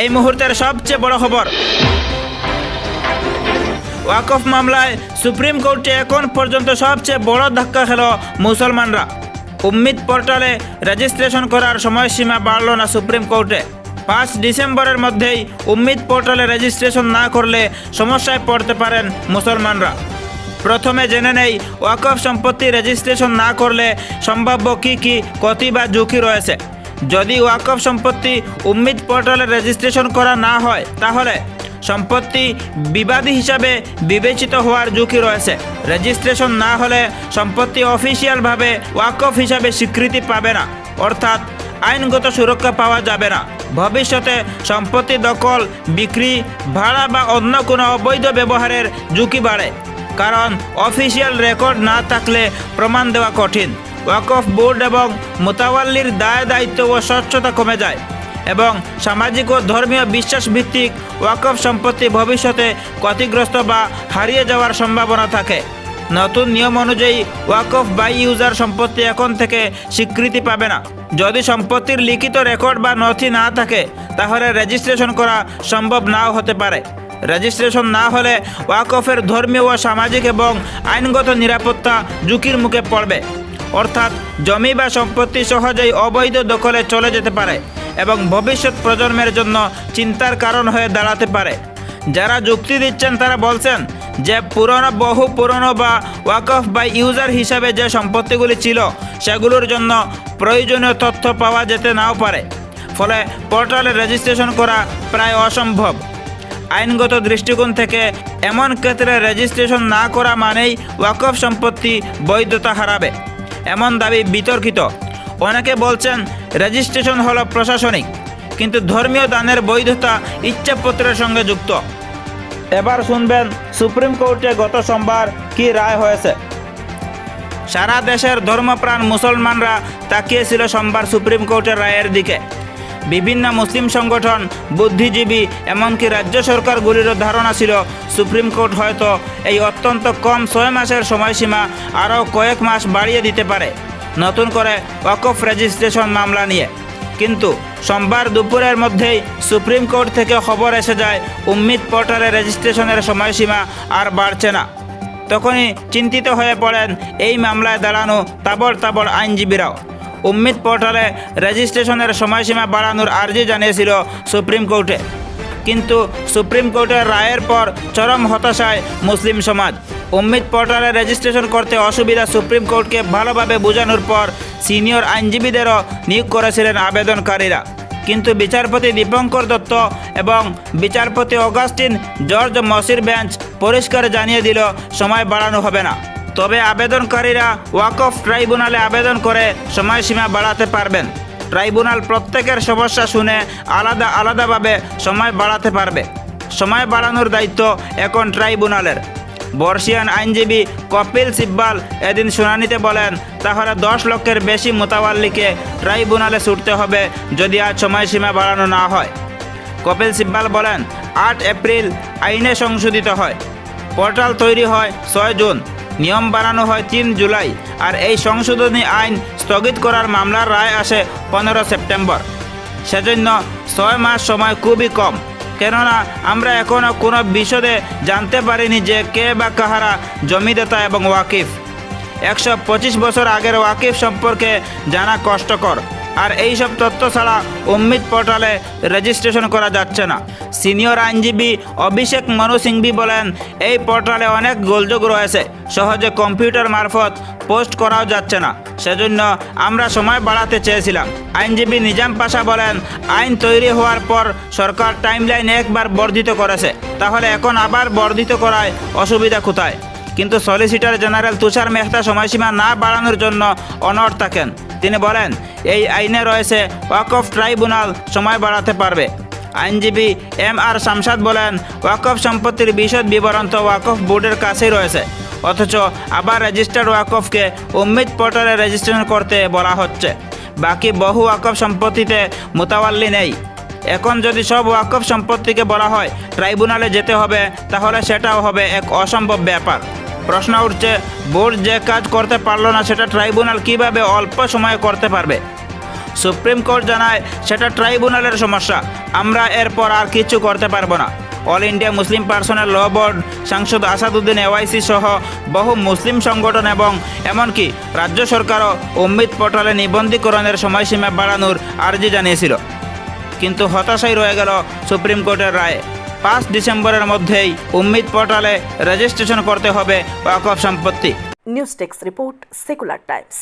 এই মুহূর্তের সবচেয়ে বড় খবর। ওয়াকফ মামলায় সুপ্রিম কোর্টে এখন পর্যন্ত সবচেয়ে বড় ধাক্কা খেল মুসলমানরা। উম্মিদ পোর্টালে রেজিস্ট্রেশন করার সময়সীমা বাড়ল না সুপ্রিম কোর্টে। পাঁচ ডিসেম্বরের মধ্যেই উম্মিদ পোর্টালে রেজিস্ট্রেশন না করলে সমস্যায় পড়তে পারেন মুসলমানরা। প্রথমে জেনে নেই ওয়াকফ সম্পত্তি রেজিস্ট্রেশন না করলে সম্ভাব্য কী কী ক্ষতি বা ঝুঁকি রয়েছে। যদি ওয়াকফ সম্পত্তি উম্মিদ পোর্টালে রেজিস্ট্রেশন করা না হয়, তাহলে সম্পত্তি বিবাদী হিসাবে বিবেচিত হওয়ার ঝুঁকি রয়েছে। রেজিস্ট্রেশন না হলে সম্পত্তি অফিসিয়ালভাবে ওয়াকফ হিসাবে স্বীকৃতি পাবে না, অর্থাৎ আইনগত সুরক্ষা পাওয়া যাবে না। ভবিষ্যতে সম্পত্তি দখল, বিক্রি, ভাড়া বা অন্য কোনো অবৈধ ব্যবহারের ঝুঁকি বাড়ে, কারণ অফিসিয়াল রেকর্ড না থাকলে প্রমাণ দেওয়া কঠিন। ওয়াকফ বোর্ড এবং মোতাওয়াল্লির দায় দায়িত্ব ও স্বচ্ছতা কমে যায় এবং সামাজিক ও ধর্মীয় বিশ্বাস ভিত্তিক ওয়াকফ সম্পত্তি ভবিষ্যতে ক্ষতিগ্রস্ত বা হারিয়ে যাওয়ার সম্ভাবনা থাকে। নতুন নিয়ম অনুযায়ী ওয়াকফ বাই ইউজার সম্পত্তি এখন থেকে স্বীকৃতি পাবে না। যদি সম্পত্তির লিখিত রেকর্ড বা নথি না থাকে, তাহলে রেজিস্ট্রেশন করা সম্ভব নাও হতে পারে। রেজিস্ট্রেশন না হলে ওয়াকফের ধর্মীয় ও সামাজিক এবং আইনগত নিরাপত্তা ঝুঁকির মুখে পড়বে। অর্থাৎ জমি বা সম্পত্তি সহজেই অবৈধ দখলে চলে যেতে পারে এবং ভবিষ্যৎ প্রজন্মের জন্য চিন্তার কারণ হয়ে দাঁড়াতে পারে। যারা যুক্তি দিচ্ছেন তারা বলছেন যে পুরনো, বহু পুরনো বা ওয়াকফ বা ইউজার হিসাবে যে সম্পত্তিগুলি ছিল, সেগুলোর জন্য প্রয়োজনীয় তথ্য পাওয়া যেতে নাও পারে। ফলে পোর্টালে রেজিস্ট্রেশন করা প্রায় অসম্ভব। আইনগত দৃষ্টিকোণ থেকে এমন ক্ষেত্রে রেজিস্ট্রেশন না করা মানেই ওয়াকফ সম্পত্তি বৈধতা হারাবে। এমন দাবি বিতর্কিত। অনেকে বলছেন, রেজিস্ট্রেশন হলো প্রশাসনিক, কিন্তু ধর্মীয় দানের বৈধতা ইচ্ছাপত্রের সঙ্গে যুক্ত। এবার শুনবেন, সুপ্রিম কোর্টে গত সোমবার কি রায় হয়েছে। সারা দেশের ধর্মপ্রাণ মুসলমানরা তাকিয়েছিল সোমবার সুপ্রিম কোর্টের রায়ের দিকে। বিভিন্ন মুসলিম সংগঠন, বুদ্ধিজীবী, এমনকি রাজ্য সরকারগুলিরও ধারণা ছিল, সুপ্রিম কোর্ট হয়তো এই অত্যন্ত কম ছয় মাসের সময়সীমা আরও কয়েক মাস বাড়িয়ে দিতে পারে, নতুন করে ওয়াকফ রেজিস্ট্রেশন মামলা নিয়ে। কিন্তু সোমবার দুপুরের মধ্যেই সুপ্রিম কোর্ট থেকে খবর এসে যায়, উম্মিদ পোর্টালে রেজিস্ট্রেশনের সময়সীমা আর বাড়ছে না। তখনই চিন্তিত হয়ে পড়েন এই মামলায় দাঁড়ানো তাবর তাবর আইনজীবীরাও। উম্মিদ পোর্টালে রেজিস্ট্রেশনের সময়সীমা বাড়ানোর আর্জি জানিয়েছিল সুপ্রিম কোর্টে। কিন্তু সুপ্রিম কোর্টের রায়ের পর চরম হতাশায় মুসলিম সমাজ। উম্মিদ পোর্টালে রেজিস্ট্রেশন করতে অসুবিধা সুপ্রিম কোর্টকে ভালোভাবে বোঝানোর পর সিনিয়র আইনজীবীদেরও নিয়োগ করেছিলেন আবেদনকারীরা। কিন্তু বিচারপতি দীপঙ্কর দত্ত এবং বিচারপতি অগাস্টিন জর্জ মসির বেঞ্চ পরিষ্কার জানিয়ে দিল, সময় বাড়ানো হবে না। তবে আবেদনকারীরা ওয়াকফ ট্রাইব্যুনালে আবেদন করে সময়সীমা বাড়াতে পারবেন। ট্রাইব্যুনাল প্রত্যেকের সমস্যা শুনে আলাদা আলাদাভাবে সময় বাড়াতে পারবে। সময় বাড়ানোর দায়িত্ব এখন ট্রাইব্যুনালের। বর্ষিয়ান আইনজীবী কপিল সিব্বাল এদিন শুনানিতে বলেন, তাহলে দশ লক্ষের বেশি মোতাবাল্লিকে ট্রাইব্যুনালে ছুটতে হবে যদি আজ সময়সীমা বাড়ানো না হয়। কপিল সিব্বাল বলেন, আট এপ্রিল আইনে সংশোধিত হয়। পোর্টাল তৈরি হয় ছয় জুন। নিয়ম বানানো হয় তিন জুলাই, আর এই সংশোধনী আইন স্থগিত করার মামলার রায় আসে পনেরো সেপ্টেম্বর। সেজন্য ছয় মাস সময় খুবই কম। কেননা, আমরা এখনও কোনো বিশদে জানতে পারিনি যে কে বা কাহারা জমিদাতা এবং ওয়াকিফ। একশো পঁচিশ বছর আগের ওয়াকিফ সম্পর্কে জানা কষ্টকর। আর এই সব তথ্য ছাড়া উম্মিদ পোর্টালে রেজিস্ট্রেশন করা যাচ্ছে না। সিনিয়র আইনজীবী অভিষেক মনু সিংভি বলেন, এই পোর্টালে অনেক গোলযোগ রয়েছে। সহজে কম্পিউটার মারফত পোস্ট করাও যাচ্ছে না। সেজন্য আমরা সময় বাড়াতে চেয়েছিলাম। আইনজীবী নিজাম পাশা বলেন, আইন তৈরি হওয়ার পর সরকার টাইমলাইন একবার বর্ধিত করেছে। তাহলে এখন আবার বর্ধিত করায় অসুবিধা কোথায়? কিন্তু সলিসিটর জেনারেল তুষার মেহতা সময়সীমা না বাড়ানোর জন্য অনড় থাকেন। তিনি বলেন, এই আইনে রয়েছে ওয়াকফ ট্রাইব্যুনাল সময় বাড়াতে পারবে। আইনজীবী এম আর শামসাদ বলেন, ওয়াকফ সম্পত্তির বিশদ বিবরণ তো ওয়াকফ বোর্ডের কাছেই রয়েছে। অথচ আবার রেজিস্টার্ড ওয়াকফকে উম্মিদ পোর্টালে রেজিস্ট্রেশন করতে বলা হচ্ছে। বাকি বহু ওয়াকফ সম্পত্তিতে মোতাবাল্লি নেই। এখন যদি সব ওয়াকফ সম্পত্তিকে বলা হয় ট্রাইব্যুনালে যেতে হবে, তাহলে সেটাও হবে এক অসম্ভব ব্যাপার। প্রশ্ন উঠছে, বোর্ড যে কাজ করতে পারল না, সেটা ট্রাইব্যুনাল কীভাবে অল্প সময়ে করতে পারবে? সুপ্রিম কোর্ট জানায়, সেটা ট্রাইব্যুনালের সমস্যা। আমরা এরপর আর কিছু করতে পারব না। All India Muslim Personal Law Board, সাংসদ আসাদুদ্দিন এওয়াইসি সহ বহু মুসলিম সংগঠন এবং এমনকি রাজ্য সরকারও উম্মিদ পোর্টালে নিবন্ধীকরণের সময়সীমা বাড়ানোর আর্জি জানিয়েছিল। কিন্তু হতাশাই রয়ে গেল সুপ্রিম কোর্টের রায়। পাঁচ ডিসেম্বরের মধ্যেই উম্মিদ পোর্টালে রেজিস্ট্রেশন করতে হবে ওয়াকফ সম্পত্তি। News Tex report, Secular Times.